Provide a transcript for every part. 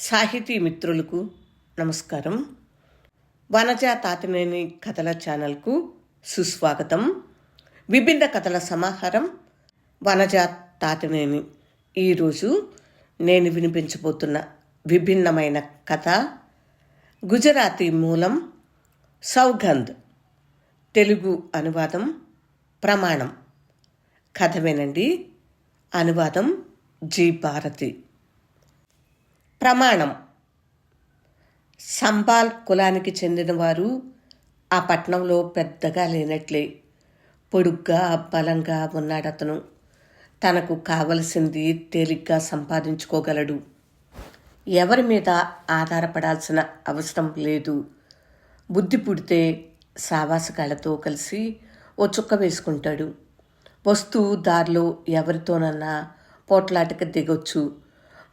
సాహితీ మిత్రులకు నమస్కారం. వనజ తాతనేని కథల ఛానల్కు సుస్వాగతం. విభిన్న కథల సమాహారం వనజ తాతనేని. ఈరోజు నేను వినిపించబోతున్న విభిన్నమైన కథ గుజరాతీ మూలం సౌగంధ్. తెలుగు అనువాదం ప్రమాణం. కథ వినండి అనువాదం జి. భారతి. ప్రమాణం. సంబాల్ కులానికి చెందినవారు ఆ పట్టణంలో పెద్దగా లేనట్లే. పొడుగ్గా బలంగా ఉన్నాడతను. తనకు కావలసింది తేలిగ్గా సంపాదించుకోగలడు. ఎవరి మీద ఆధారపడాల్సిన అవసరం లేదు. బుద్ధి పుడితే సావాసగాళ్ళతో కలిసి ఓ చుక్క వేసుకుంటాడు. వస్తూ దారిలో ఎవరితోనన్నా పోట్లాటకు దిగొచ్చు.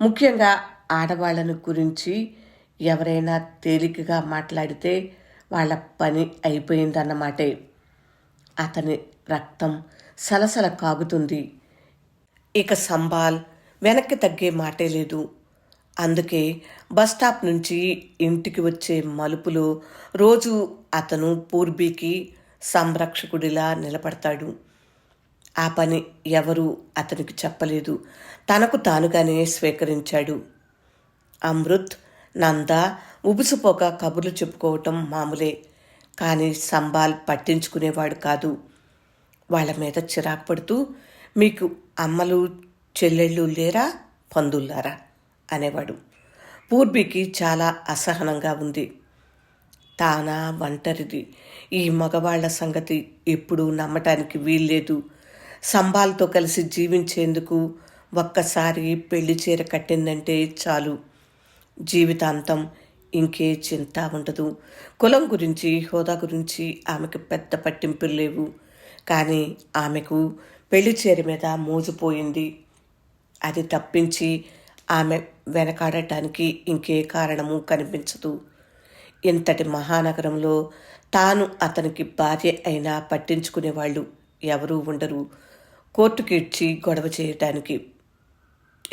ముఖ్యంగా ఆడవాళ్ళను గురించి ఎవరైనా తేలికగా మాట్లాడితే వాళ్ళ పని అయిపోయిందన్నమాటే. అతని రక్తం సలసల కాగుతుంది. ఇక సంబాల్ వెనక్కి తగ్గే మాటే లేదు. అందుకే బస్ స్టాప్ నుంచి ఇంటికి వచ్చే మలుపులో రోజు అతను పూర్బీకి సంరక్షకుడిలా నిలబడతాడు. ఆ పని ఎవరూ అతనికి చెప్పలేదు. తనకు తానుగానే స్వీకరించాడు. అమృత్ నంద ఉబుసుపోక కబుర్లు చెప్పుకోవటం మామూలే. కానీ సంబాల్ పట్టించుకునేవాడు కాదు. వాళ్ళ మీద చిరాకు పడుతూ మీకు అమ్మలు చెల్లెళ్ళు లేరా? పందుల్లారా అనేవాడు. పూర్బీకి చాలా అసహనంగా ఉంది. తానా ఒంటరిది ఈ మగవాళ్ళ సంగతి ఎప్పుడూ నమ్మటానికి వీల్లేదు. సంబాల్తో కలిసి జీవించేందుకు ఒక్కసారి పెళ్ళి చీర కట్టిందంటే చాలు. జీవితాంతం ఇంకే చింత ఉండదు. కులం గురించి హోదా గురించి ఆమెకు పెద్ద పట్టింపులు లేవు. కానీ ఆమెకు పెళ్ళి చీర మీద మోజుపోయింది అది తప్పించి ఆమె వెనకాడటానికి ఇంకే కారణము కనిపించదు. ఇంతటి మహానగరంలో తాను అతనికి భార్య అయినా పట్టించుకునేవాళ్ళు ఎవరూ ఉండరు. కోర్టుకిచ్చి గొడవ చేయటానికి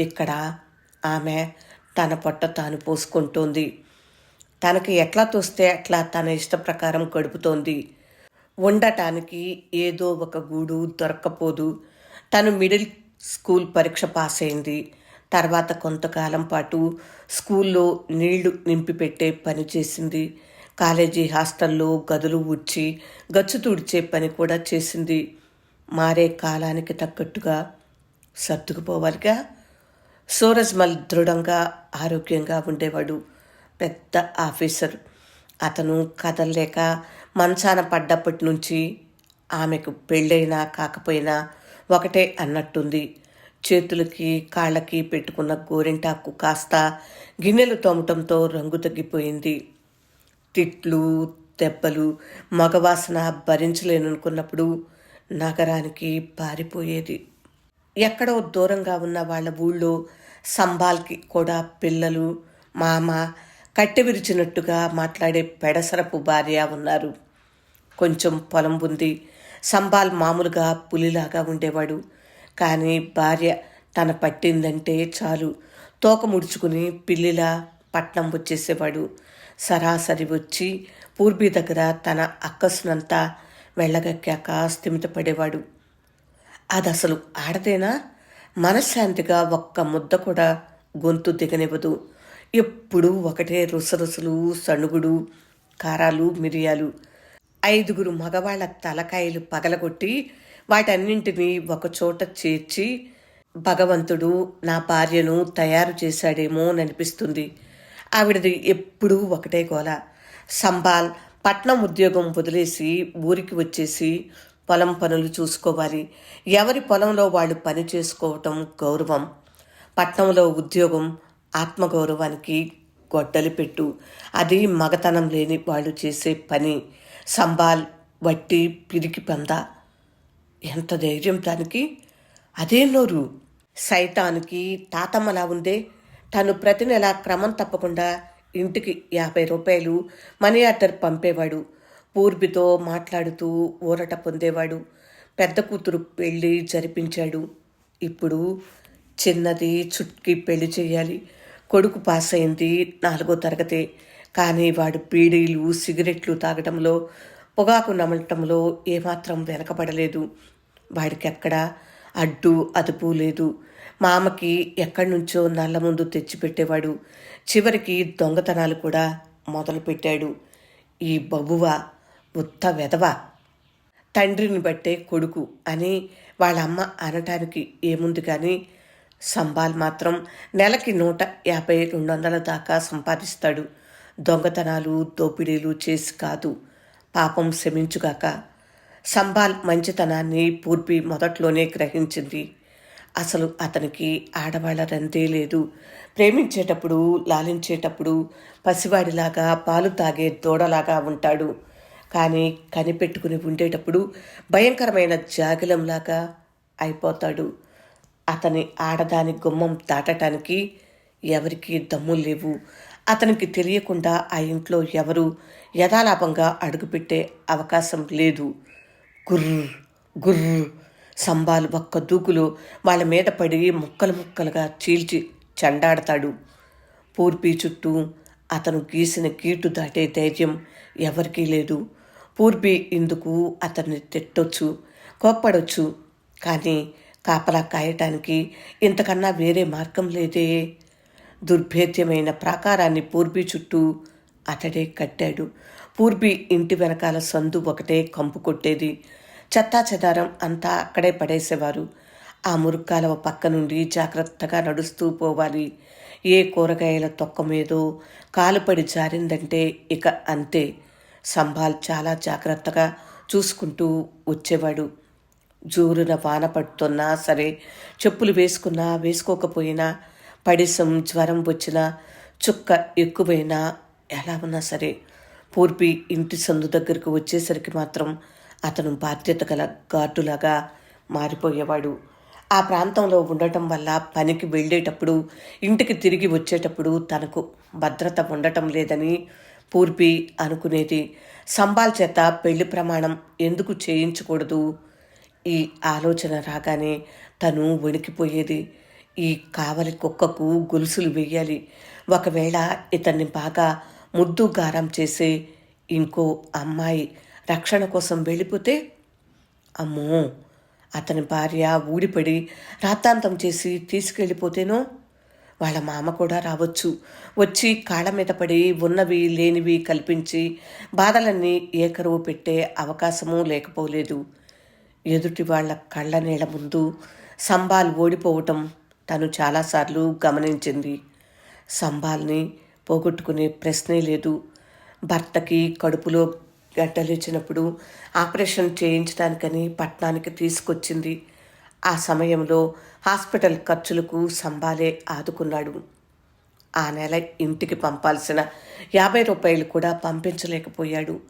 ఇక్కడ ఆమె తన పొట్ట తాను పోసుకుంటోంది. తనకి ఎట్లా తోస్తే అట్లా తన ఇష్ట ప్రకారం గడుపుతోంది. ఉండటానికి ఏదో ఒక గూడు దొరక్కపోదు. తను మిడిల్ స్కూల్ పరీక్ష పాస్ అయింది. తర్వాత కొంతకాలం పాటు స్కూల్లో నీళ్ళు నింపిపెట్టే పని చేసింది. కాలేజీ హాస్టల్లో గదులు ఉడ్చి గచ్చు తుడిచే పని కూడా చేసింది. మారే కాలానికి తగ్గట్టుగా సర్దుకుపోవాలిగా. సూరజ్మల్ దృఢంగా ఆరోగ్యంగా ఉండేవాడు పెద్ద ఆఫీసర్. అతను కదలలేక మంచాన పడ్డప్పటి నుంచి ఆమెకు పెళ్ళైనా కాకపోయినా ఒకటే అన్నట్టుంది. చేతులకి కాళ్ళకి పెట్టుకున్న గోరింటాకు కాస్త గిన్నెలు తోమటంతో రంగు తగ్గిపోయింది. తిట్లు దెబ్బలు మగవాసన భరించలేననుకున్నప్పుడు నగరానికి పారిపోయేది. ఎక్కడో దూరంగా ఉన్న వాళ్ళ ఊళ్ళో సంబాల్కి కూడా పిల్లలు మామ కట్టె విరిచినట్టుగా మాట్లాడే పెడసరపు భార్య ఉన్నారు. కొంచెం పొలం ఉంది. సంబాల్ మామూలుగా పులిలాగా ఉండేవాడు. కానీ భార్య తన పట్టిందంటే చాలు. తోక ముడుచుకుని పిల్లిలా పట్నం వచ్చేసేవాడు. సరాసరి వచ్చి పూర్బీ దగ్గర తన అక్కసునంతా వెళ్ళగక్కాక స్థిమితపడేవాడు. అది అసలు ఆడదేనా మనశ్శాంతిగా ఒక్క ముద్ద కూడా గొంతు దిగనివ్వదు. ఎప్పుడూ ఒకటే రుసరుసలు సణుగుడు కారాలు మిరియాలు. ఐదుగురు మగవాళ్ళ తలకాయలు పగలగొట్టి వాటన్నింటినీ ఒకచోట చేర్చి భగవంతుడు నా భార్యను తయారు చేశాడేమో అనిపిస్తుంది ఆవిడది ఎప్పుడూ ఒకటే గోల. సంబాల్ పట్నం ఉద్యోగం వదిలేసి ఊరికి వచ్చేసి పొలం పనులు చూసుకోవాలి. ఎవరి పొలంలో వాళ్ళు పని చేసుకోవటం గౌరవం. పట్నంలో ఉద్యోగం ఆత్మగౌరవానికి గొడ్డలి పెట్టు. అది మగతనం లేని వాళ్ళు చేసే పని. సంబాల్ వట్టి పిరికి పంద. ఎంత ధైర్యం దానికి? అదే నోరు. సైతానికి తాతమ్మలా ఉందే. తను ప్రతి నెల క్రమం తప్పకుండా ఇంటికి యాభై రూపాయలు మనీ ఆర్డర్ పంపేవాడు. పూర్బితో మాట్లాడుతూ ఊరట పొందేవాడు. పెద్ద కూతురు పెళ్ళి జరిపించాడు. ఇప్పుడు చిన్నది చుట్కి పెళ్ళి చేయాలి. కొడుకు పాస్ అయింది నాలుగో తరగతి. కానీ వాడు బీడీలు సిగరెట్లు తాగడంలో పొగాకు నమలటంలో ఏమాత్రం వెనకబడలేదు. వాడికి ఎక్కడ అడ్డు అదుపు లేదు. మామకి ఎక్కడి నుంచో నల్ల ముందు తెచ్చిపెట్టేవాడు. చివరికి దొంగతనాలు కూడా మొదలుపెట్టాడు. ఈ బబువ ఉత్త వెధవ. తండ్రిని బట్టే కొడుకు అని వాళ్ళ అమ్మ అనటానికి ఏముంది కానీ సంబాల్ మాత్రం నెలకి నూట యాభై రెండు వందల దాకా సంపాదిస్తాడు. దొంగతనాలు దోపిడీలు చేసి కాదు పాపం శమించుగాక సంబాల్ మంచితనాన్ని పూర్పి మొదట్లోనే గ్రహించింది. అసలు అతనికి ఆడవాళ్ళ రందే లేదు. ప్రేమించేటప్పుడు లాలించేటప్పుడు పసివాడిలాగా పాలు తాగే దూడలాగా ఉంటాడు. కానీ కనిపెట్టుకుని ఉండేటప్పుడు భయంకరమైన జాగిలంలాగా అయిపోతాడు. అతని ఆడదాని గుమ్మం దాటటానికి ఎవరికీ దమ్ము లేవు. అతనికి తెలియకుండా ఆ ఇంట్లో ఎవరు యథాలాపంగా అడుగుపెట్టే అవకాశం లేదు. గుర్రు గుర్రు సంబాలు ఒక్క దూకులు వాళ్ళ మీద పడి ముక్కలు ముక్కలుగా చీల్చి చెండాడతాడు. పూర్పి చుట్టూ అతను గీసిన గీటు దాటే ధైర్యం ఎవరికీ లేదు. పూర్బి ఇందుకు అతన్ని తిట్టొచ్చు కోప్పడొచ్చు? కానీ కాపలా కాయటానికి ఇంతకన్నా వేరే మార్గం లేదే. దుర్భేద్యమైన ప్రాకారాన్ని పూర్బి చుట్టూ అతడే కట్టాడు. పూర్బి ఇంటి వెనకాల సందు ఒకటే కంపు కొట్టేది. చెత్తా చెదారం అంతా అక్కడే పడేసేవారు. ఆ మురుక్కాలవ పక్క నుండి జాగ్రత్తగా నడుస్తూ పోవాలి. ఏ కూరగాయల తొక్క మీదో కాలుపడి జారిందంటే ఇక అంతే. సంభాల్ చాలా జాగ్రత్తగా చూసుకుంటూ వచ్చేవాడు. జోరున వాన పడుతున్నా సరే చెప్పులు వేసుకున్నా వేసుకోకపోయినా పడిసం జ్వరం వచ్చినా చుక్క ఎక్కువైనా ఎలా ఉన్నా సరే పూర్పి ఇంటి సందు దగ్గరకు వచ్చేసరికి మాత్రం అతను బాధ్యత గల గార్డులాగా మారిపోయేవాడు. ఆ ప్రాంతంలో ఉండటం వల్ల పనికి వెళ్ళేటప్పుడు ఇంటికి తిరిగి వచ్చేటప్పుడు తనకు భద్రత ఉండటం లేదని పూర్పి అనుకునేది. సంబాల్ చేత పెళ్ళి ప్రమాణం ఎందుకు చేయించకూడదు? ఈ ఆలోచన రాగానే తను వణికిపోయేది. ఈ కావలి కుక్కకు గొలుసులు వెయ్యాలి ఒకవేళ ఇతన్ని బాగా ముద్దు గారం చేసే ఇంకో అమ్మాయి రక్షణ కోసం వెళ్ళిపోతే? అమ్మో! అతని భార్య ఊడిపడి రాతాంతం చేసి తీసుకెళ్ళిపోతేనో? వాళ్ళ మామ కూడా రావచ్చు. వచ్చి కాళ్ళ మీద పడి ఉన్నవి లేనివి కల్పించి బాధలన్నీ ఏకరువు పెట్టే అవకాశమూ లేకపోలేదు. ఎదుటి వాళ్ళ కళ్ళ నీళ్ళ ముందు సంబాల్ ఓడిపోవటం తను చాలాసార్లు గమనించింది. సంబాల్ని పోగొట్టుకునే ప్రశ్నే లేదు. భర్తకి కడుపులో గడ్డలిచ్చినప్పుడు ఆపరేషన్ చేయించడానికని పట్నానికి తీసుకొచ్చింది. ఆ సమయంలో హాస్పిటల్ ఖర్చులకు సంబాలే ఆదుకున్నాడు. ఆ నెల ఇంటికి పంపాల్సిన యాభై రూపాయలు కూడా పంపించలేకపోయాడు.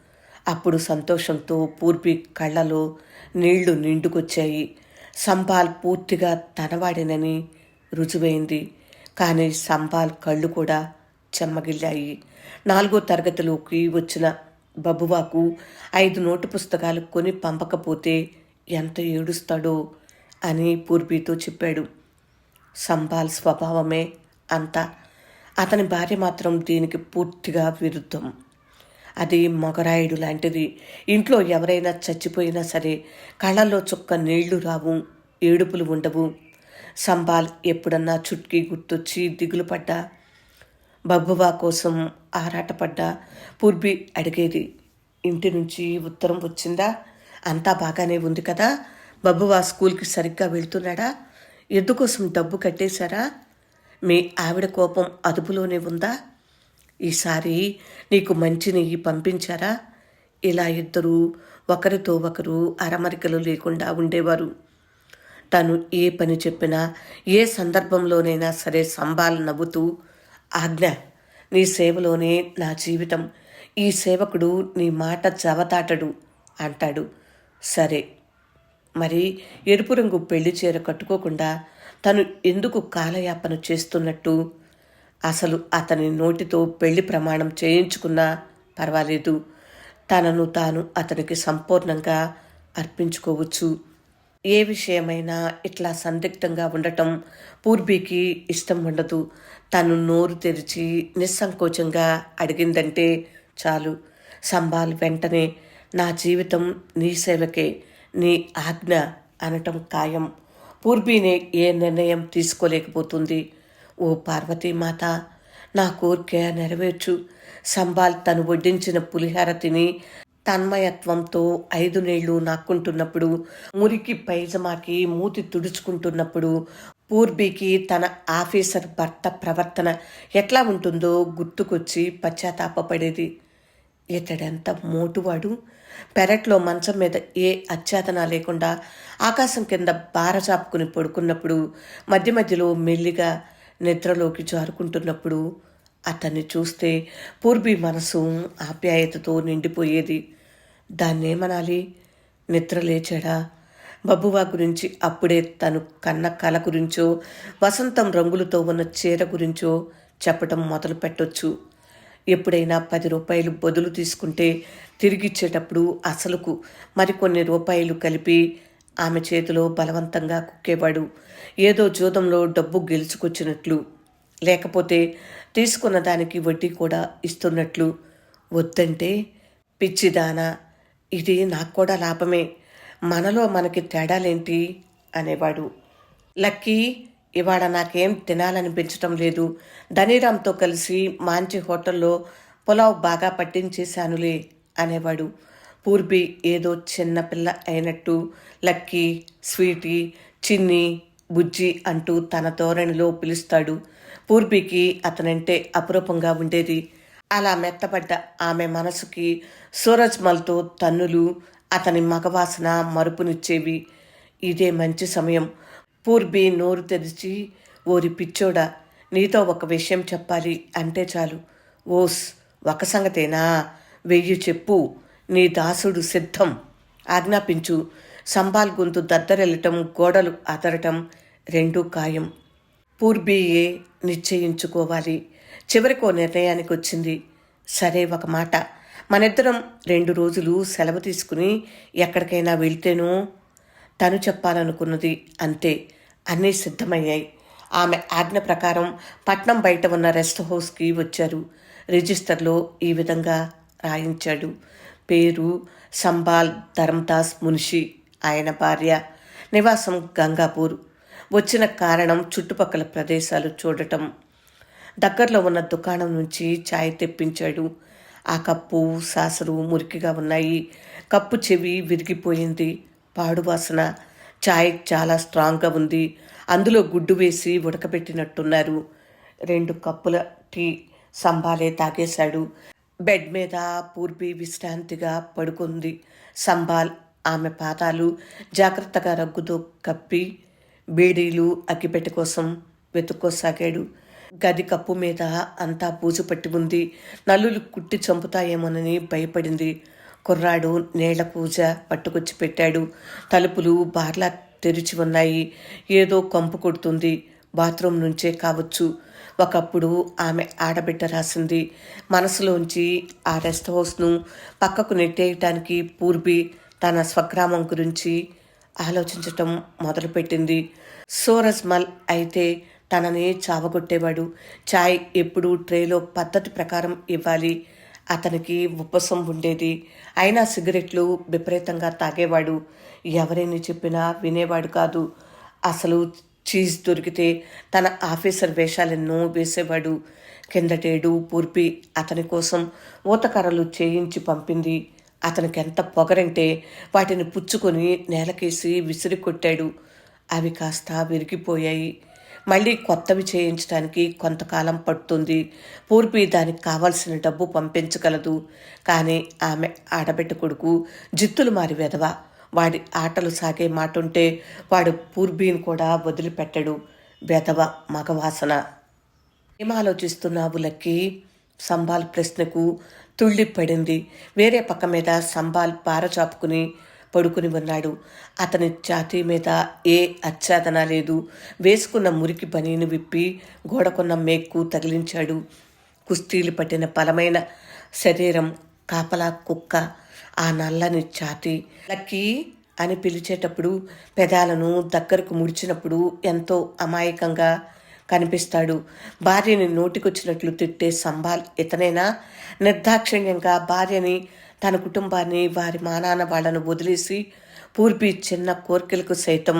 అప్పుడు సంతోషంతో పూర్వి కళ్ళలో నీళ్ళు నిండుకొచ్చాయి. సంబాల్ పూర్తిగా తనవాడినని రుజువైంది. కానీ సంబాల్ కళ్ళు కూడా చెమ్మగిల్లాయి. నాలుగో తరగతిలోకి వచ్చిన బబువాకు ఐదు నోటు పుస్తకాలు కొని పంపకపోతే ఎంత ఏడుస్తాడో అని పూర్బీతో చెప్పాడు. సంబాల్ స్వభావమే అంత. అతని భార్య మాత్రం దీనికి పూర్తిగా విరుద్ధం. అది మొగరాయుడు లాంటిది. ఇంట్లో ఎవరైనా చచ్చిపోయినా సరే కళ్ళల్లో చుక్క నీళ్ళు రావు ఏడుపులు ఉండవు. సంబాల్ ఎప్పుడన్నా చుట్కీ గుర్తొచ్చి దిగులు పడ్డా? బబ్బువా కోసం ఆరాటపడ్డా? పూర్బి అడిగేది. ఇంటి నుంచి ఉత్తరం వచ్చిందా? అంతా బాగానే ఉంది కదా? బబ్బువా స్కూల్కి సరిగ్గా వెళ్తున్నాడా? ఎందుకోసం డబ్బు కట్టేశారా? మీ ఆవిడ కోపం అదుపులోనే ఉందా? ఈసారి నీకు మంచి నెయ్యి పంపించారా? ఇలా ఇద్దరు ఒకరితో ఒకరు అరమరికలు లేకుండా ఉండేవారు. తను ఏ పని చెప్పినా ఏ సందర్భంలోనైనా సరే సంబాలు నవ్వుతూ ఆజ్ఞ నీ సేవలోనే నా జీవితం. ఈ సేవకుడు నీ మాట జవతాటడు అంటాడు. సరే మరి ఎరుపు రంగు పెళ్ళి చీర కట్టుకోకుండా తను ఎందుకు కాలయాపన చేస్తున్నట్టు? అసలు అతని నోటితో పెళ్ళి ప్రమాణం చేయించుకున్నా పర్వాలేదు. తనను తాను అతనికి సంపూర్ణంగా అర్పించుకోవచ్చు. ఏ విషయమైనా ఇట్లా సందిగ్ధంగా ఉండటం పూర్వీకి ఇష్టం ఉండదు. తను నోరు తెరిచి నిస్సంకోచంగా అడిగిందంటే చాలు. సంబాల్ వెంటనే నా జీవితం నీ సేవకే. నీ ఆజ్ఞ అనటం ఖాయం. పూర్వీనే ఏ నిర్ణయం తీసుకోలేకపోతుంది. ఓ పార్వతీమాత నా కోరిక నెరవేర్చు. సంబాల్ తను వడ్డించిన పులిహార తిని తన్మయత్వంతో ఐదు నీళ్ళు నాక్కుంటున్నప్పుడు మురికి పైజమాకి మూతి తుడుచుకుంటున్నప్పుడు పూర్బీకి తన ఆఫీసర్ భర్త ప్రవర్తన ఎట్లా ఉంటుందో గుర్తుకొచ్చి పశ్చాత్తాపపడేది. ఇతడెంత మోటువాడు? పెరట్లో మంచం మీద ఏ అత్యాతన లేకుండా ఆకాశం కింద బార చాపుకుని పడుకున్నప్పుడు మధ్య మధ్యలో మెల్లిగా నిద్రలోకి జారుకుంటున్నప్పుడు అతన్ని చూస్తే పూర్బీ మనసు ఆప్యాయతతో నిండిపోయేది. దాన్నేమనాలి? నిద్ర లేచాడా? బబ్బువా గురించి అప్పుడే తను కన్న కల గురించో వసంతం రంగులతో ఉన్న చీర గురించో చెప్పటం మొదలు పెట్టొచ్చు ఎప్పుడైనా పది రూపాయలు బదులు తీసుకుంటే తిరిగిచ్చేటప్పుడు అసలుకు మరికొన్ని రూపాయలు కలిపి ఆమె చేతిలో బలవంతంగా కుక్కేవాడు. ఏదో జూదంలో డబ్బు గెలుచుకొచ్చినట్లు లేకపోతే తీసుకున్న దానికి వడ్డీ కూడా ఇస్తున్నట్లు. వద్దంటే పిచ్చిదానా ఇది నాకు కూడా లాభమే మనలో మనకి తేడాలేంటి? అనేవాడు. లక్కీ ఇవాళ నాకేం తినాలనిపించటం లేదు. ధనీరామ్తో కలిసి మాంచి హోటల్లో పులావ్ బాగా పట్టించేశానులే అనేవాడు. పూర్బి ఏదో చిన్నపిల్ల అయినట్టు లక్కీ స్వీటీ చిన్ని బుజ్జి అంటూ తన ధోరణిలో పిలుస్తాడు. పూర్బికి అతనంటే అపురూపంగా ఉండేది. అలా మెత్తబడ్డ ఆమె మనసుకి సూరజ్మల్తో తన్నులు అతని మగవాసన మరుపునిచ్చేవి. ఇదే మంచి సమయం. పూర్బి నోరు తెరిచి ఓరి పిచ్చోడా నీతో ఒక విషయం చెప్పాలి అంటే చాలు. ఓస్ ఒక సంగతేనా? వెయ్యి చెప్పు. నీ దాసుడు సిద్ధం. ఆజ్ఞాపించు. సంబాల్ గొంతు దద్దరెళ్ళటం గోడలు అదరటం రెండూ ఖాయం. పూర్బీయే నిశ్చయించుకోవాలి. చివరికో నిర్ణయానికి వచ్చింది సరే ఒక మాట. మనిద్దరం రెండు రోజులు సెలవు తీసుకుని ఎక్కడికైనా వెళ్తేనో తను చెప్పాలనుకున్నది అంతే. అన్నీ సిద్ధమయ్యాయి. ఆమె ఆజ్ఞ ప్రకారం పట్నం బయట ఉన్న రెస్ట్ హౌస్కి వచ్చారు. రిజిస్టర్లో ఈ విధంగా రాయించాడు. పేరు సంబాల్ ధర్మదాస్ మునిషి. ఆయన భార్య నివాసం గంగాపూర్. వచ్చిన కారణం చుట్టుపక్కల ప్రదేశాలు చూడటం. దగ్గరలో ఉన్న దుకాణం నుంచి ఛాయ్ తెప్పించాడు. ఆ కప్పు సాసరు మురికిగా ఉన్నాయి. కప్పు చెవి విరిగిపోయింది. పాడు వాసన. ఛాయ్ చాలా స్ట్రాంగ్గా ఉంది. అందులో గుడ్డు వేసి ఉడకబెట్టినట్టున్నారు. రెండు కప్పుల టీ సంబాలే తాగేశాడు. బెడ్ మీద పూర్వీ విశ్రాంతిగా పడుకుంది సంబాల్ ఆమె పాదాలు జాగ్రత్తగా రగ్గుతో కప్పి బీడీలు అగ్గిపెట్టె కోసం వెతుక్కోసాగాడు. గది కప్పు మీద అంతా పూజ పట్టి ఉంది. నల్లులు కుట్టి చంపుతాయేమోనని భయపడింది. కుర్రాడు నీళ్ళ పూజ పట్టుకొచ్చి పెట్టాడు. తలుపులు బార్లా తెరిచి ఉన్నాయి. ఏదో కంపు కొడుతుంది. బాత్రూమ్ నుంచే కావచ్చు. ఒకప్పుడు ఆమె ఆడబిడ్డ రాసింది. మనసులోంచి ఆ రెస్ట్ హౌస్ను పక్కకు నెట్టేయటానికి పూర్బి తన స్వగ్రామం గురించి ఆలోచించటం మొదలుపెట్టింది. సోరజ్ మల్ అయితే తనని చావగొట్టేవాడు. చాయ్ ఎప్పుడు ట్రేలో పద్ధతి ప్రకారం ఇవ్వాలి. అతనికి ఉపసం ఉండేది. అయినా సిగరెట్లు విపరీతంగా తాగేవాడు. ఎవరైనా చెప్పినా వినేవాడు కాదు. అసలు చీజ్ దొరికితే తన ఆఫీసర్ వేషాలెన్నో వేసేవాడు. కిందటేడు పూర్పి అతని కోసం ఊతకర్రలు చేయించి పంపింది. అతనికి ఎంత పొగరంటే వాటిని పుచ్చుకొని నేలకేసి విసిరి కొట్టాడు అవి కాస్త విరిగిపోయాయి. మళ్ళీ కొత్తవి చేయించడానికి కొంతకాలం పడుతుంది. పూర్పి దానికి కావాల్సిన డబ్బు పంపించగలదు. కానీ ఆమె ఆడబిడ్డ కొడుకు జిత్తులు మారి వెదవ వాడి ఆటలు సాగే మాటుంటే వాడు పూర్బీని కూడా వదిలిపెట్టడు. వెదవ మగవాసన. ఏం ఆలోచిస్తున్నావు లక్కి? సంబాల్ ప్రశ్నకు తుళ్ళిపడింది వేరే పక్క మీద సంబాల్ పారచాపుకుని పడుకుని ఉన్నాడు అతని ఛాతీ మీద ఏ అచ్చాదన లేదు. వేసుకున్న మురికి పనిని విప్పి గోడకున్న మేక్కు తగిలించాడు. కుస్తీలు పట్టిన బలమైన శరీరం కాపలా కుక్క. ఆ నల్లని ఛాతీ లక్కీ అని పిలిచేటప్పుడు పెదాలను దగ్గరకు ముడిచినప్పుడు ఎంతో అమాయకంగా కనిపిస్తాడు. భార్యని నోటికొచ్చినట్లు తిట్టే సంబాల్ ఇతనైనా? నిర్దాక్షిణ్యంగా భార్యని తన కుటుంబాన్ని వారి మానాన వాళ్ళను వదిలేసి పూర్వీ చిన్న కోర్కెలకు సైతం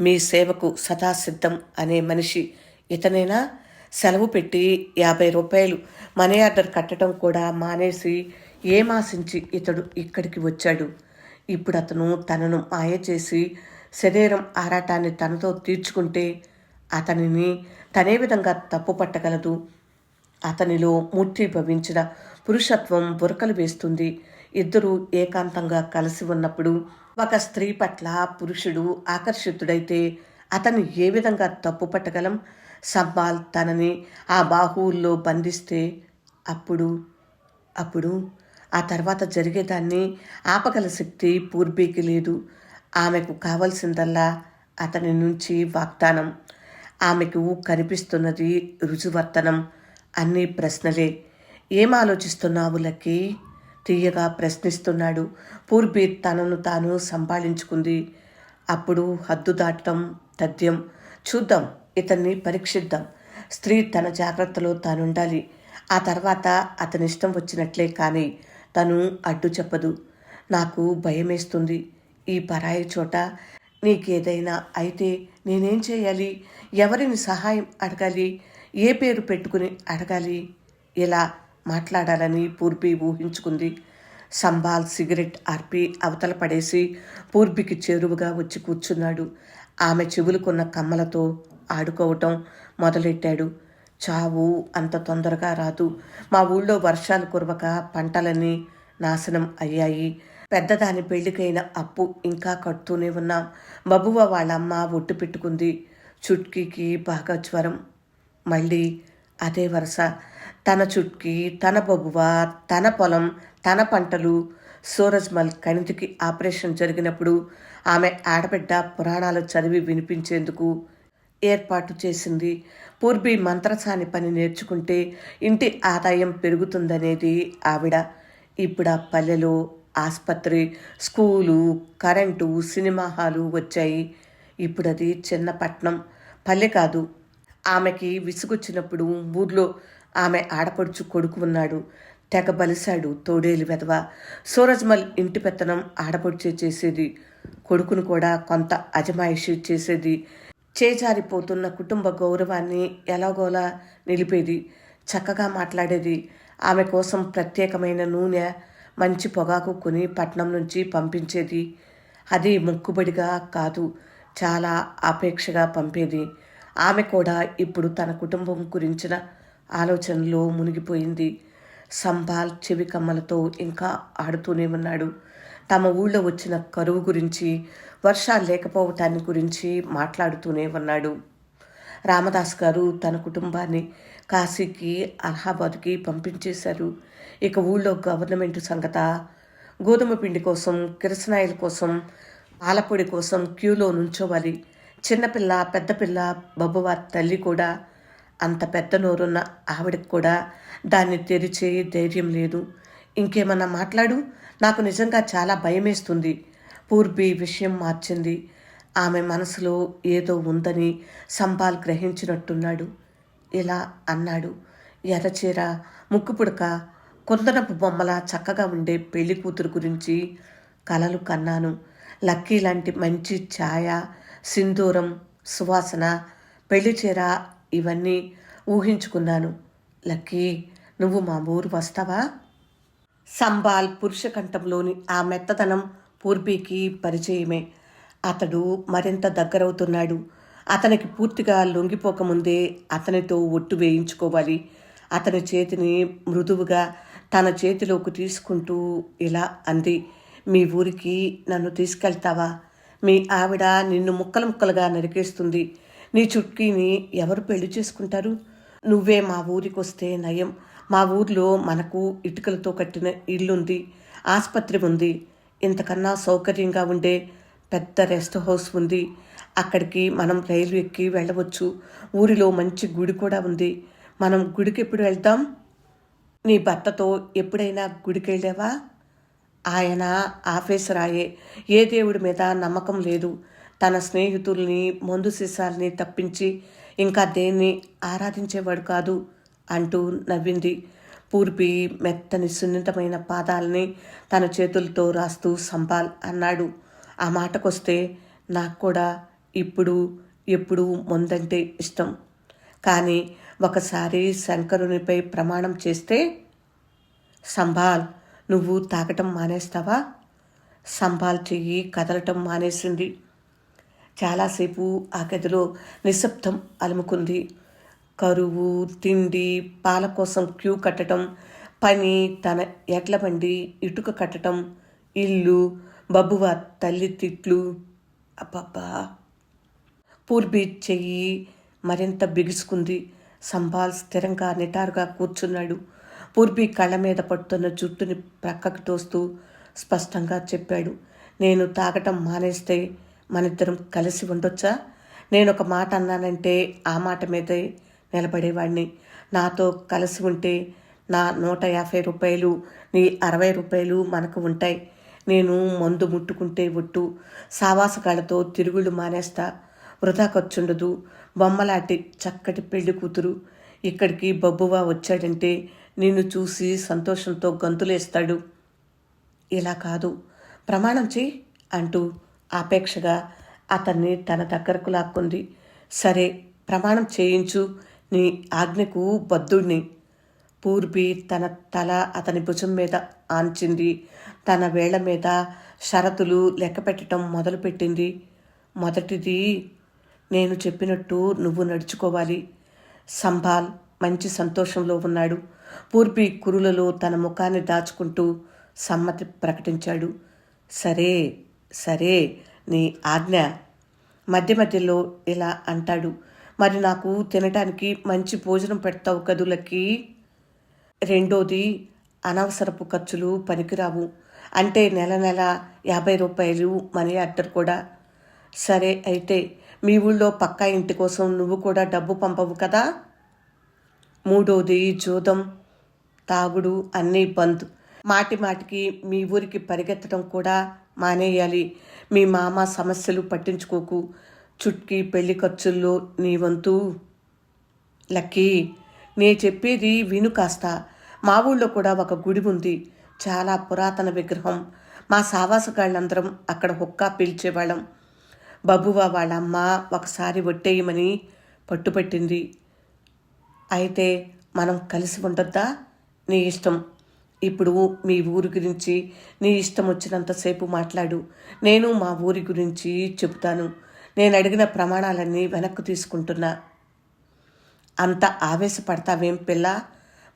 మీ సేవకు సదా సిద్ధం అనే మనిషి ఇతనైనా? సెలవు పెట్టి యాభై రూపాయలు మనీ ఆర్డర్ కట్టడం కూడా మానేసి ఏమాశించి ఇతడు ఇక్కడికి వచ్చాడు? ఇప్పుడు అతను తనను మాయ చేసి శరీరం ఆరాటాన్ని తనతో తీర్చుకుంటే అతనిని తనే విధంగా తప్పు పట్టగలదు. అతనిలో మూర్తిభవించిన పురుషత్వం బురకలు వేస్తుంది. ఇద్దరూ ఏకాంతంగా కలిసి ఉన్నప్పుడు ఒక స్త్రీ పట్ల పురుషుడు ఆకర్షితుడైతే అతను ఏ విధంగా తప్పు పట్టగలం? సబ్బాల్ తనని ఆ బాహువుల్లో బంధిస్తే అప్పుడు అప్పుడు ఆ తర్వాత జరిగేదాన్ని ఆపగల శక్తి పూర్బీకి లేదు. ఆమెకు కావలసిందల్లా అతని నుంచి వాగ్దానం. ఆమెకు కనిపిస్తున్నది రుజువర్తనం. అన్ని ప్రశ్నలే. ఏం ఆలోచిస్తున్నావు లక్కీ? తీయగా ప్రశ్నిస్తున్నాడు. పూర్వీ తనను తాను సంపాదించుకుంది. అప్పుడు హద్దు దాటడం తథ్యం. చూద్దాం ఇతన్ని పరీక్షిద్దాం. స్త్రీ తన జాగ్రత్తలో తానుండాలి. ఆ తర్వాత అతని ఇష్టం వచ్చినట్లే కానీ తను అడ్డు చెప్పదు. నాకు భయమేస్తుంది. ఈ పరాయి చోట నీకేదైనా అయితే నేనేం చేయాలి? ఎవరిని సహాయం అడగాలి? ఏ పేరు పెట్టుకుని అడగాలి? ఇలా మాట్లాడాలని పూర్బి ఊహించుకుంది. సంబాల్ సిగరెట్ ఆర్పి అవతల పడేసి పూర్బికి చేరువుగా వచ్చి కూర్చున్నాడు. ఆమె చెవులుకున్న కమ్మలతో ఆడుకోవటం మొదలెట్టాడు. చావు అంత తొందరగా రాదు. మా ఊళ్ళో వర్షాలు కురవక పంటలన్నీ నాశనం అయ్యాయి. పెద్దదాని పెళ్ళికైన అప్పు ఇంకా కడుతూనే ఉన్నాం. బబువ వాళ్ళమ్మ ఒట్టు పెట్టుకుంది. చుట్కీకి బాగా జ్వరం. మళ్ళీ అదే వరుస. తన చుట్కి తన బొబువ తన పొలం తన పంటలు సూరజ్మల్ కణితికి ఆపరేషన్ జరిగినప్పుడు ఆమె ఆడబిడ్డ పురాణాలు చదివి వినిపించేందుకు ఏర్పాటు చేసింది. పూర్వీ మంత్రసాని పని నేర్చుకుంటే ఇంటి ఆదాయం పెరుగుతుందనేది ఆవిడ. ఇప్పుడు ఆ పల్లెలో ఆసుపత్రి స్కూలు కరెంటు సినిమా హాలు వచ్చాయి. ఇప్పుడు అది చిన్న పట్నం. పల్లె కాదు ఆమెకి విసుగొచ్చినప్పుడు ఊర్లో ఆమె ఆడపడుచు కొడుకు ఉన్నాడు. తెగ బలిశాడు తోడేలు వెధవ. సూరజ్మల్ ఇంటి పెత్తనం ఆడపడుచే చేసేది. కొడుకును కూడా కొంత అజమాయిషి చేసేది. చేజారిపోతున్న కుటుంబ గౌరవాన్ని ఎలాగోలా నిలిపేది. చక్కగా మాట్లాడేది. ఆమె కోసం ప్రత్యేకమైన నూనె మంచి పొగాకు కొని పట్నం నుంచి పంపించేది. అది మొక్కుబడిగా కాదు చాలా ఆపేక్షగా పంపేది. ఆమె కూడా ఇప్పుడు తన కుటుంబం గురించిన ఆలోచనలో మునిగిపోయింది. సంబాల్ చెవి కమ్మలతో ఇంకా ఆడుతూనే ఉన్నాడు. తమ ఊళ్ళో వచ్చిన కరువు గురించి వర్షాలు లేకపోవటాన్ని గురించి మాట్లాడుతూనే ఉన్నాడు. రామదాస్ గారు తన కుటుంబాన్ని కాశీకి అలహాబాద్కి పంపించేశారు. ఇక ఊళ్ళో గవర్నమెంట్ సంగత గోధుమ పిండి కోసం కిరసనాయిల కోసం పాలపొడి కోసం క్యూలో నుంచోవాలి. చిన్నపిల్ల పెద్దపిల్ల బొబ్బవ తల్లి కూడా అంత పెద్ద నోరున్న ఆవిడకి కూడా దాన్ని తెరిచే ధైర్యం లేదు. ఇంకేమన్నా మాట్లాడు? నాకు నిజంగా చాలా భయమేస్తుంది. పూర్బి విషయం మార్చింది. ఆమె మనసులో ఏదో ఉందని సంపాల్ గ్రహించినట్టున్నాడు. ఇలా అన్నాడు. ఎర్రచీర ముక్కు పుడక బొమ్మలా చక్కగా ఉండే పెళ్ళి కూతురు గురించి కలలు కన్నాను. లక్కీ లాంటి మంచి ఛాయ సింధూరం సువాసన పెళ్ళి చీర ఇవన్నీ ఊహించుకున్నాను. లక్కీ నువ్వు మా ఊరు వస్తావా? సంబాల్ పురుషకంఠంలోని ఆ మెత్తదనం పూర్బీకి పరిచయమే. అతడు మరింత దగ్గరవుతున్నాడు. అతనికి పూర్తిగా లొంగిపోకముందే అతనితో ఒట్టు వేయించుకోవాలి. అతని చేతిని మృదువుగా తన చేతిలోకి తీసుకుంటూ ఇలా అంది మీ ఊరికి నన్ను తీసుకెళ్తావా? మీ ఆవిడ నిన్ను ముక్కలు ముక్కలుగా నరికేస్తుంది. నీ చుట్కీని ఎవరు పెళ్ళి చేసుకుంటారు? నువ్వే మా ఊరికి వస్తే నయం. మా ఊర్లో మనకు ఇటుకలతో కట్టిన ఇల్లుంది ఆసుపత్రి ఉంది. ఇంతకన్నా సౌకర్యంగా ఉండే పెద్ద రెస్ట్ హౌస్ ఉంది. అక్కడికి మనం రైలు ఎక్కి వెళ్ళవచ్చు. ఊరిలో మంచి గుడి కూడా ఉంది. మనం గుడికి ఎప్పుడు వెళ్దాం నీ భర్తతో ఎప్పుడైనా గుడికి వెళ్ళావా ఆయన ఆఫీసరాయే ఏ దేవుడి మీద నమ్మకం లేదు. తన స్నేహితుల్ని మందు సీసాల్ని తప్పించి ఇంకా దేన్ని ఆరాధించేవాడు కాదు అంటూ నవ్వింది. పూర్పి మెత్తని సున్నితమైన పాదాలని తన చేతులతో రాస్తూ సంపాల్ అన్నాడు. ఆ మాటకొస్తే నాకు కూడా ఇప్పుడు ఎప్పుడు ముందంటే ఇష్టం. కానీ ఒకసారి శంకరునిపై ప్రమాణం చేస్తే సంభాల్ నువ్వు తాగటం మానేస్తావా? సంభాల్ చెయ్యి కదలటం మానేసింది. చాలాసేపు ఆ గదిలో నిశ్శబ్దం అలుముకుంది. కరువు తిండి పాల కోసం క్యూ కట్టడం పని తన ఎడ్ల బండి ఇటుక కట్టడం ఇల్లు బబ్బువ తల్లి తిట్లు. అబ్బబ్బా! పూర్బీ చెయ్యి మరింత బిగుసుకుంది. సంభాల్ స్థిరంగా నిటారుగా కూర్చున్నాడు. పూర్బీ కళ్ళ మీద పడుతున్న జుట్టుని ప్రక్కకు తోస్తూ స్పష్టంగా చెప్పాడు. నేను తాగటం మానేస్తే మనిద్దరం కలిసి ఉండొచ్చా? నేను ఒక మాట అన్నానంటే ఆ మాట మీదే నిలబడేవాడిని నాతో కలిసి ఉంటే నా నూట యాభై రూపాయలు నీ అరవై రూపాయలు మనకు ఉంటాయి. నేను మందు ముట్టుకుంటే ఒట్టు సావాసగాళ్ళతో తిరుగుళ్ళు మానేస్తా. వృధా ఖర్చుండదు. బొమ్మలాంటి చక్కటి పెళ్ళి కూతురు. ఇక్కడికి బబ్బువా వచ్చాడంటే నిన్ను చూసి సంతోషంతో గంతులేస్తాడు. ఇలా కాదు. ప్రమాణం చెయ్యి అంటూ ఆపేక్షగా అతన్ని తన దగ్గరకు లాక్కుంది. సరే ప్రమాణం చేయించు నీ ఆజ్ఞకు బద్ధుణ్ణి పూర్బి తన తల అతని భుజం మీద ఆంచింది. తన వేళ్ళ మీద షరతులు లెక్కపెట్టడం మొదలుపెట్టింది. మొదటిది నేను చెప్పినట్టు నువ్వు నడుచుకోవాలి. సంభాల్ మంచి సంతోషంలో ఉన్నాడు. పూర్బి కురులలో తన ముఖాన్ని దాచుకుంటూ సమ్మతి ప్రకటించాడు. సరే సరే నీ ఆజ్ఞ. మధ్య మధ్యలో ఇలా అంటాడు. మరి నాకు తినటానికి మంచి భోజనం పెడతావు కదులకి రెండోది అనవసరపు ఖర్చులు పనికిరావు. అంటే నెల నెల యాభై రూపాయలు మనీ ఆర్డర్ కూడా. సరే అయితే మీ ఊళ్ళో పక్కా ఇంటి కోసం నువ్వు కూడా డబ్బు పంపవు కదా? మూడోది జూదం. తాగుడు అన్నీ బంద్. మాటి మాటికి మీ ఊరికి పరిగెత్తడం కూడా మానేయాలి. మీ మామ సమస్యలు పట్టించుకోకు. చుట్కీ పెళ్ళి ఖర్చుల్లో నీ వంతు. లక్కీ నే చెప్పేది విను కాస్త. మా ఊళ్ళో కూడా ఒక గుడి ఉంది. చాలా పురాతన విగ్రహం. మా సావాసగాళ్ళందరం అక్కడ హుక్కా పీల్చేవాళ్ళం. బబువ వాళ్ళమ్మ ఒకసారి ఒట్టేయమని పట్టుపట్టింది. అయితే మనం కలిసి ఉండొద్దా? నీ ఇష్టం. ఇప్పుడు మీ ఊరి గురించి నీ ఇష్టం వచ్చినంతసేపు మాట్లాడు. నేను మా ఊరి గురించి చెబుతాను. నేను అడిగిన ప్రమాణాలన్నీ వెనక్కు తీసుకుంటున్నా. అంత ఆవేశపడతావేం పిల్ల?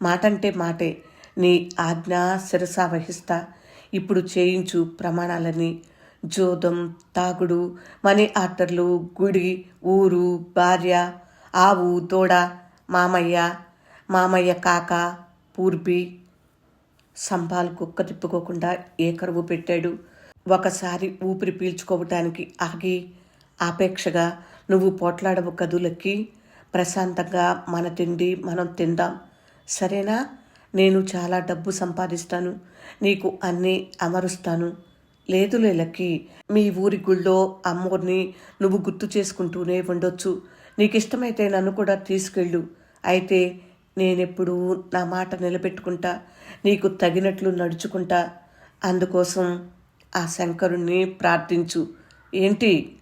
మాటంటే మాటే. నీ ఆజ్ఞ శిరస వహిస్తా. ఇప్పుడు చేయించు ప్రమాణాలని జోదం తాగుడు మనీ ఆర్డర్లు గుడి ఊరు భార్య ఆవు దూడ మామయ్య మామయ్య కాక పూర్బీ సంభాల్ కుక్క తిప్పుకోకుండా ఏ కరువు పెట్టాడు? ఒకసారి ఊపిరి పీల్చుకోవటానికి ఆగి ఆపేక్షగా నువ్వు పోట్లాడవు కదులకి ప్రశాంతంగా మన తిండి మనం తిందాం. సరేనా? నేను చాలా డబ్బు సంపాదిస్తాను. నీకు అన్నీ అమరుస్తాను. లేదులే లక్కి. మీ ఊరి గుళ్ళో అమ్మోర్ని నువ్వు గుర్తు చేసుకుంటూనే ఉండొచ్చు. నీకు ఇష్టమైతే నన్ను కూడా తీసుకెళ్ళు. అయితే నేనెప్పుడూ నా మాట నిలబెట్టుకుంటా. నీకు తగినట్లు నడుచుకుంటా. అందుకోసం ఆ శంకరుణ్ణి ప్రార్థించు. ఏంటి?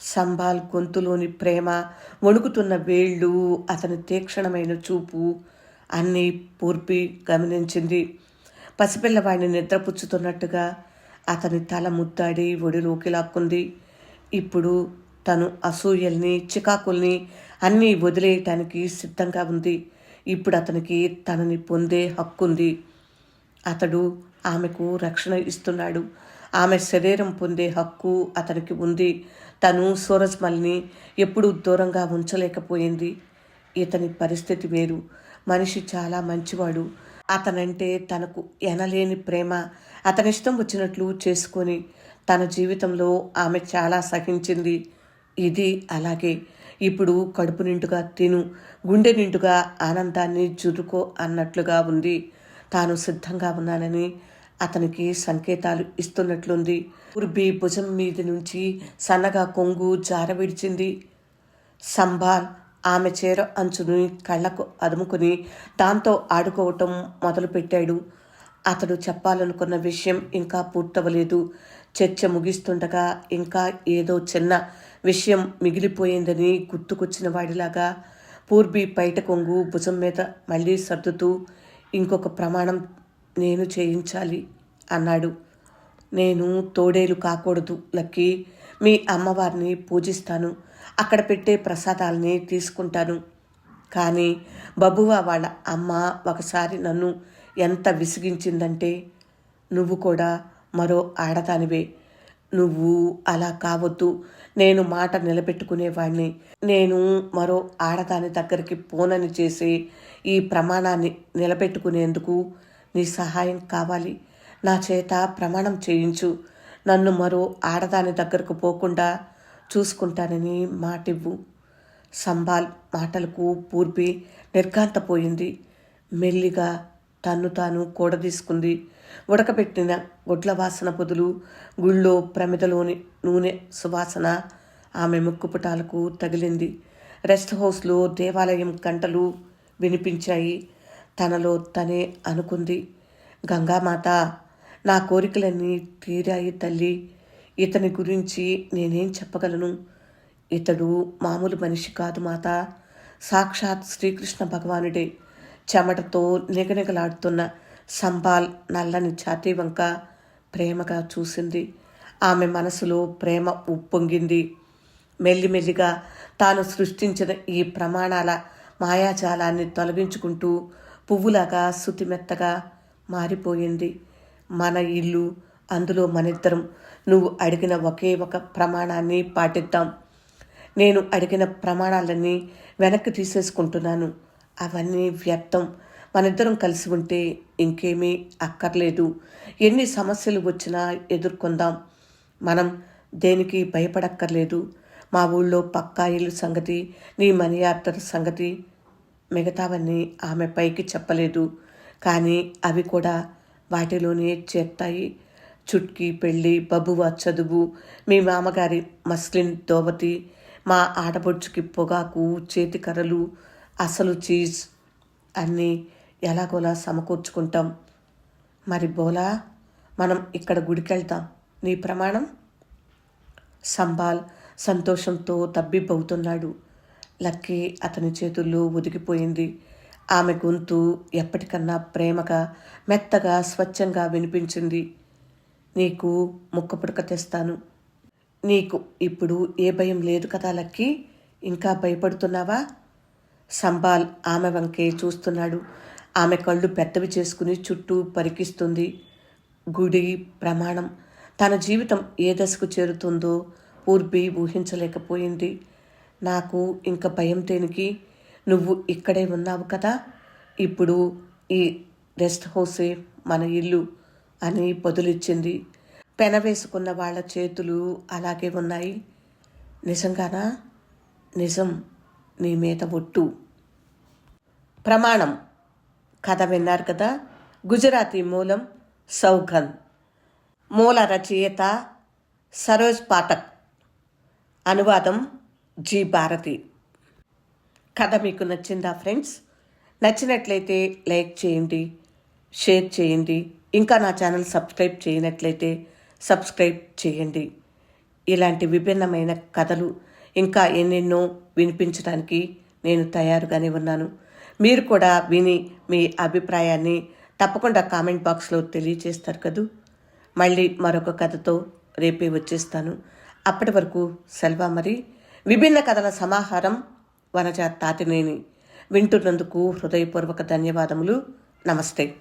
సంబాల్ గొంతులోని ప్రేమ వణుకుతున్న వేళ్ళు అతని తీక్షణమైన చూపు అన్నీ పూర్పి గమనించింది. పసిపిల్లవాడిని నిద్రపుచ్చుతున్నట్టుగా అతని తల ముద్దాడి ఒడిలోకి లాక్కుంది. ఇప్పుడు తను అసూయల్ని చికాకుల్ని అన్నీ వదిలేయటానికి సిద్ధంగా ఉంది. ఇప్పుడు అతనికి తనని పొందే హక్కుంది. అతడు ఆమెకు రక్షణ ఇస్తున్నాడు. ఆమె శరీరం పొందే హక్కు అతనికి ఉంది. తను సూరజ్మల్ని ఎప్పుడూ దూరంగా ఉంచలేకపోయింది. ఇతని పరిస్థితి వేరు. మనిషి చాలా మంచివాడు. అతనంటే తనకు ఎనలేని ప్రేమ. అతనిష్టం వచ్చినట్లు చేసుకొని తన జీవితంలో ఆమె చాలా సహించింది. ఇది అలాగే. ఇప్పుడు కడుపు నిండుగా తిను. గుండె నిండుగా ఆనందాన్ని జురుకో అన్నట్లుగా ఉంది. తాను సిద్ధంగా ఉన్నానని అతనికి సంకేతాలు ఇస్తున్నట్లుంది. ఉర్బి భుజం మీద నుంచి సన్నగా కొంగు జార విడిచింది. సంబాల్ ఆమె చీర అంచుని కళ్ళకు అదుముకుని దాంతో ఆడుకోవటం మొదలుపెట్టాడు. అతడు చెప్పాలనుకున్న విషయం ఇంకా పూర్తవలేదు చర్చ ముగిస్తుండగా ఇంకా ఏదో చిన్న విషయం మిగిలిపోయిందని గుర్తుకొచ్చిన వాడిలాగా పూర్బీ బయట కొంగు భుజం మీద మళ్ళీ సర్దుతూ ఇంకొక ప్రమాణం నేను చేయించాలి అన్నాడు. నేను తోడేలు కాకూడదు లక్కీ. మీ అమ్మవారిని పూజిస్తాను. అక్కడ పెట్టే ప్రసాదాలని తీసుకుంటాను. కానీ బబువ వాళ్ళ అమ్మ ఒకసారి నన్ను ఎంత విసిగించిందంటే నువ్వు కూడా మరో ఆడదానివే. నువ్వు అలా కావద్దు. నేను మాట నిలబెట్టుకునేవాడిని నేను మరో ఆడదాని దగ్గరికి పోనని చేసి ఈ ప్రమాణాన్ని నిలబెట్టుకునేందుకు నీ సహాయం కావాలి. నా చేత ప్రమాణం చేయించు. నన్ను మరో ఆడదాని దగ్గరకు పోకుండా చూసుకుంటానని మాటివ్వు. సంబాల్ మాటలకు పూర్పి నిర్ఘాంతపోయింది. మెల్లిగా తన్ను తాను కూడదీసుకుంది. ఉడకబెట్టిన గుడ్ల వాసన పొదులు గుళ్ళో ప్రమిదలోని నూనె సువాసన ఆమె ముక్కుపుటాలకు తగిలింది. రెస్ట్ హౌస్లో దేవాలయం గంటలు వినిపించాయి. తనలో తనే అనుకుంది. గంగామాత నా కోరికలన్నీ తీరాయి తల్లి. ఇతని గురించి నేనేం చెప్పగలను? ఇతడు మామూలు మనిషి కాదు మాత. సాక్షాత్ శ్రీకృష్ణ భగవానుడే. చెమటతో నిగనిగలాడుతున్న సంబాల్ నల్లని చాటి వంక ప్రేమగా చూసింది. ఆమె మనసులో ప్రేమ ఉప్పొంగింది. మెల్లిమెల్లిగా తాను సృష్టించిన ఈ ప్రమాణాల మాయాజాలాన్ని తొలగించుకుంటూ పువ్వులాగా శుతిమెత్తగా మారిపోయింది. మన ఇల్లు అందులో మనిద్దరం. నువ్వు అడిగిన ఒకే ఒక ప్రమాణాన్ని పాటిద్దాం. నేను అడిగిన ప్రమాణాలన్నీ వెనక్కి తీసేసుకుంటున్నాను. అవన్నీ వ్యర్థం. మనిద్దరం కలిసి ఉంటే ఇంకేమీ అక్కర్లేదు. ఎన్ని సమస్యలు వచ్చినా ఎదుర్కొందాం. మనం దేనికి భయపడక్కర్లేదు. మా ఊళ్ళో పక్కా ఇల్లు సంగతి నీ మనీ ఆర్డర్ సంగతి మిగతావన్నీ ఆమె పైకి చెప్పలేదు. కానీ అవి కూడా వాటిలోనే చేస్తాయి చుట్కీ పెళ్ళి బబువ చదువు మీ మామగారి మస్లిన్ దోవతి మా ఆడబొడ్చుకి పొగాకు చేతికర్రలు అసలు చీజ్ అన్నీ ఎలాగోలా సమకూర్చుకుంటాం. మరి బోలా మనం ఇక్కడ గుడికెళ్తాం. నీ ప్రమాణం? సంబాల్ సంతోషంతో తబ్బిబ్బవుతున్నాడు. లక్కీ అతని చేతుల్లో ఒదిగిపోయింది ఆమె గొంతు ఎప్పటికన్నా ప్రేమగా మెత్తగా స్వచ్ఛంగా వినిపించింది. నీకు ముక్క పుడక తెస్తాను. నీకు ఇప్పుడు ఏ భయం లేదు కదా లక్కీ? ఇంకా భయపడుతున్నావా? సంబాల్ ఆమె వంకే చూస్తున్నాడు. ఆమె కళ్ళు పెద్దవి చేసుకుని చుట్టూ పరికిస్తుంది. గుడి ప్రమాణం. తన జీవితం ఏ దశకు చేరుతుందో పూర్బి ఊహించలేకపోయింది. నాకు ఇంక భయం దేనికి? నువ్వు ఇక్కడే ఉన్నావు కదా? ఇప్పుడు ఈ రెస్ట్ హౌసే మన ఇల్లు అని బదులిచ్చింది. పెనవేసుకున్న వాళ్ళ చేతులు అలాగే ఉన్నాయి. నిజంగానా? నిజం నీ మీద ఒట్టు. ప్రమాణం. కథ విన్నారు కదా? గుజరాతీ మూలం సౌఘన్. మూల రచయిత సరోజ్ పాఠక్. అనువాదం జి భారతి. కథ మీకు నచ్చిందా ఫ్రెండ్స్? నచ్చినట్లయితే లైక్ చేయండి షేర్ చేయండి ఇంకా నా ఛానల్ సబ్స్క్రైబ్ చేయనట్లయితే సబ్స్క్రైబ్ చేయండి. ఇలాంటి విభిన్నమైన కథలు ఇంకా ఎన్నెన్నో వినిపించడానికి నేను తయారుగానే ఉన్నాను. మీరు కూడా విని మీ అభిప్రాయాన్ని తప్పకుండా కామెంట్ బాక్స్లో తెలియచేస్తారు కదూ. మళ్ళీ మరొక కథతో రేపే వచ్చేస్తాను. అప్పటి వరకు సెల్వా మరి. విభిన్న కథల సమాహారం వనజ తాతినేని వింటున్నందుకు హృదయపూర్వక ధన్యవాదములు. నమస్తే.